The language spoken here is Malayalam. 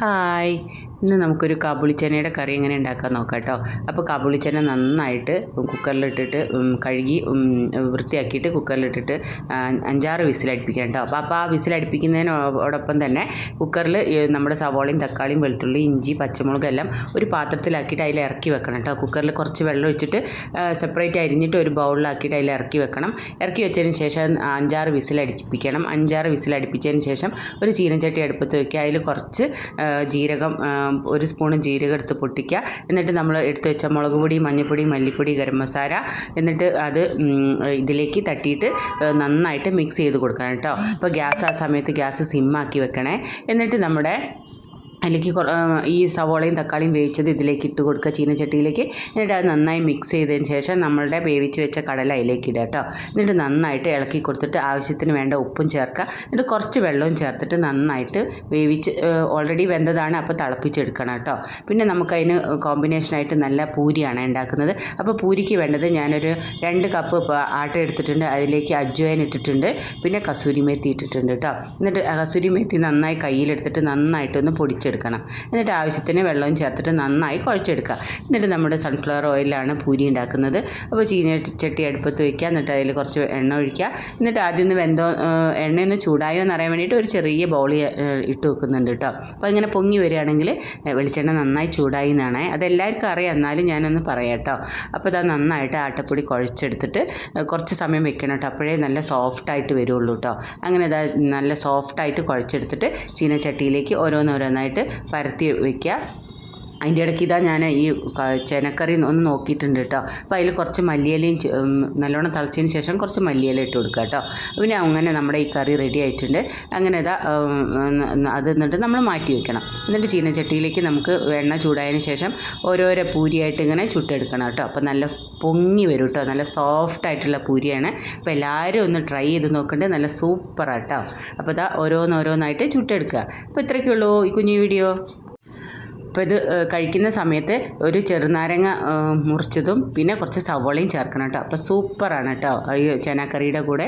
Hi. ഇന്ന് നമുക്കൊരു കാബുളിച്ചനയുടെ കറി എങ്ങനെ ഉണ്ടാക്കാൻ നോക്കാം കേട്ടോ അപ്പോൾ കാബുളിച്ചന നന്നായിട്ട് കുക്കറിലിട്ടിട്ട് കഴുകി വൃത്തിയാക്കിയിട്ട് കുക്കറിലിട്ടിട്ട് അഞ്ചാറ് വിസിലടുപ്പിക്കാം കേട്ടോ അപ്പോൾ അപ്പോൾ ആ വിസിലടുപ്പിക്കുന്നതിനോടൊപ്പം തന്നെ കുക്കറിൽ നമ്മുടെ സവോളയും തക്കാളിയും വെളുത്തുള്ളി ഇഞ്ചി പച്ചമുളക് എല്ലാം ഒരു പാത്രത്തിലാക്കിയിട്ട് അതിൽ ഇറക്കി വെക്കണം കേട്ടോ കുക്കറിൽ കുറച്ച് വെള്ളം ഒഴിച്ചിട്ട് സെപ്പറേറ്റ് അരിഞ്ഞിട്ട് ഒരു ബൗളിലാക്കിയിട്ട് അതിൽ ഇറക്കി വെക്കണം. ഇറക്കി വെച്ചതിന് ശേഷം അഞ്ചാറ് വിസിലടിപ്പിക്കണം. അഞ്ചാറ് വിസിലടിപ്പിച്ചതിന് ശേഷം ഒരു ചീനച്ചട്ടി അടുപ്പത്ത് വെക്കുക. അതിൽ കുറച്ച് ജീരകം ഒരു സ്പൂൺ ജീരകം എടുത്ത് പൊട്ടിക്കുക. എന്നിട്ട് നമ്മൾ എടുത്ത് വെച്ച മുളക് പൊടി മഞ്ഞൾപ്പൊടി മല്ലിപ്പൊടി ഗരം മസാല എന്നിട്ട് അത് ഇതിലേക്ക് തട്ടിയിട്ട് നന്നായിട്ട് മിക്സ് ചെയ്ത് കൊടുക്കണം കേട്ടോ. അപ്പോൾ ഗ്യാസ് ആ സമയത്ത് ഗ്യാസ് സിമ്മാക്കി വെക്കണേ. എന്നിട്ട് നമ്മുടെ ആ, ഈ സവോളയും തക്കാളിയും വേവിച്ചത് ഇതിലേക്ക് ഇട്ട് കൊടുക്കുക. ചീനച്ചട്ടിയിലേക്ക്. എന്നിട്ട് അത് നന്നായി മിക്സ് ചെയ്തതിന് ശേഷം നമ്മളുടെ വേവിച്ച് വെച്ച കടല അതിലേക്ക് ഇടുക കേട്ടോ. എന്നിട്ട് നന്നായിട്ട് ഇളക്കി കൊടുത്തിട്ട് ആവശ്യത്തിന് വേണ്ട ഉപ്പും ചേർക്കുക. എന്നിട്ട് കുറച്ച് വെള്ളവും ചേർത്തിട്ട് നന്നായിട്ട് വേവിച്ച് ഓൾറെഡി വെന്തതാണ്. അപ്പോൾ തിളപ്പിച്ചെടുക്കണം കേട്ടോ. പിന്നെ നമുക്കതിന് കോമ്പിനേഷനായിട്ട് നല്ല പൂരിയാണ് ഉണ്ടാക്കുന്നത്. അപ്പോൾ പൂരിക്ക് വേണ്ടത് ഞാനൊരു രണ്ട് കപ്പ് ആട്ട എടുത്തിട്ടുണ്ട്. അതിലേക്ക് അജ്വൈൻ ഇട്ടിട്ടുണ്ട്. പിന്നെ കസൂരി മേത്തി ഇട്ടിട്ടുണ്ട് കേട്ടോ. എന്നിട്ട് കസൂരി മേത്തി നന്നായി കയ്യിലെടുത്തിട്ട് നന്നായിട്ടൊന്ന് പൊടിച്ചെടുക്കണം എന്നിട്ട് ആവശ്യത്തിന് വെള്ളവും ചേർത്തിട്ട് നന്നായി കുഴച്ചെടുക്കുക. എന്നിട്ട് നമ്മുടെ സൺഫ്ലവർ ഓയിലാണ് പൂരി ഉണ്ടാക്കുന്നത്. അപ്പോൾ ചീനച്ചട്ടി അടുപ്പത്ത് വയ്ക്കുക എന്നിട്ട് അതിൽ കുറച്ച് എണ്ണ ഒഴിക്കുക. എന്നിട്ട് ആദ്യം ഒന്ന് വെന്തോ എണ്ണയൊന്ന് ചൂടായോ എന്ന് അറിയാൻ വേണ്ടിയിട്ട് ഒരു ചെറിയ ബൗളി ഇട്ട് വെക്കുന്നുണ്ട് കേട്ടോ. അപ്പോൾ ഇങ്ങനെ പൊങ്ങി വരികയാണെങ്കിൽ വെളിച്ചെണ്ണ നന്നായി ചൂടായി എന്നാണ്. അതെല്ലാവർക്കും അറിയാം. എന്നാലും ഞാനൊന്ന് പറയാം കേട്ടോ. അപ്പോൾ അത് നന്നായിട്ട് ആട്ടപ്പൊടി കുഴച്ചെടുത്തിട്ട് കുറച്ച് സമയം വെക്കണം കേട്ടോ. അപ്പോഴേ നല്ല സോഫ്റ്റായിട്ട് വരുള്ളൂ കേട്ടോ. അങ്ങനെ ഇതാ നല്ല സോഫ്റ്റായിട്ട് കുഴച്ചെടുത്തിട്ട് ചീനച്ചട്ടിയിലേക്ക് ഓരോന്നോരോന്നായിട്ട് പരത്തി വെക്കുക അതിന്റെ ഇടയ്ക്ക് ഇതാ ഞാൻ ഈ ചെനക്കറി ഒന്ന് നോക്കിയിട്ടുണ്ട് കേട്ടോ. അപ്പോൾ അതിൽ കുറച്ച് മല്ലിയിലയും നല്ലോണം തിളച്ചതിന് ശേഷം കുറച്ച് മല്ലിയില ഇട്ട് കൊടുക്കുക കേട്ടോ. പിന്നെ അങ്ങനെ നമ്മുടെ ഈ കറി റെഡി ആയിട്ടുണ്ട്. അങ്ങനെ ഇതാ അത് എന്നിട്ട് നമ്മൾ മാറ്റി വെക്കണം. എന്നിട്ട് ചീനച്ചട്ടിയിലേക്ക് നമുക്ക് വെണ്ണ ചൂടായതിന് ശേഷം ഓരോരോ പൂരിയായിട്ട് ഇങ്ങനെ ചുട്ടെടുക്കണം കേട്ടോ. അപ്പോൾ നല്ല പൊങ്ങി വരും കേട്ടോ. നല്ല സോഫ്റ്റ് ആയിട്ടുള്ള പൂരിയാണ്. അപ്പോൾ എല്ലാവരും ഒന്ന് ട്രൈ ചെയ്ത് നോക്കണ്ടേ. നല്ല സൂപ്പറാട്ടോ അപ്പോൾ ഇതാ ഓരോന്നോരോന്നായിട്ട് ചുട്ടെടുക്കുക. അപ്പോൾ ഇത്രയ്ക്കുള്ളൂ ഈ കുഞ്ഞു വീഡിയോ അപ്പോൾ ഇത് കഴിക്കുന്ന സമയത്ത് ഒരു ചെറുനാരങ്ങ മുറിച്ചതും പിന്നെ കുറച്ച് സവോളയും ചേർക്കണം കേട്ടോ. അപ്പോൾ സൂപ്പറാണ് കേട്ടോ ഈ ചനാക്കറിയുടെ കൂടെ.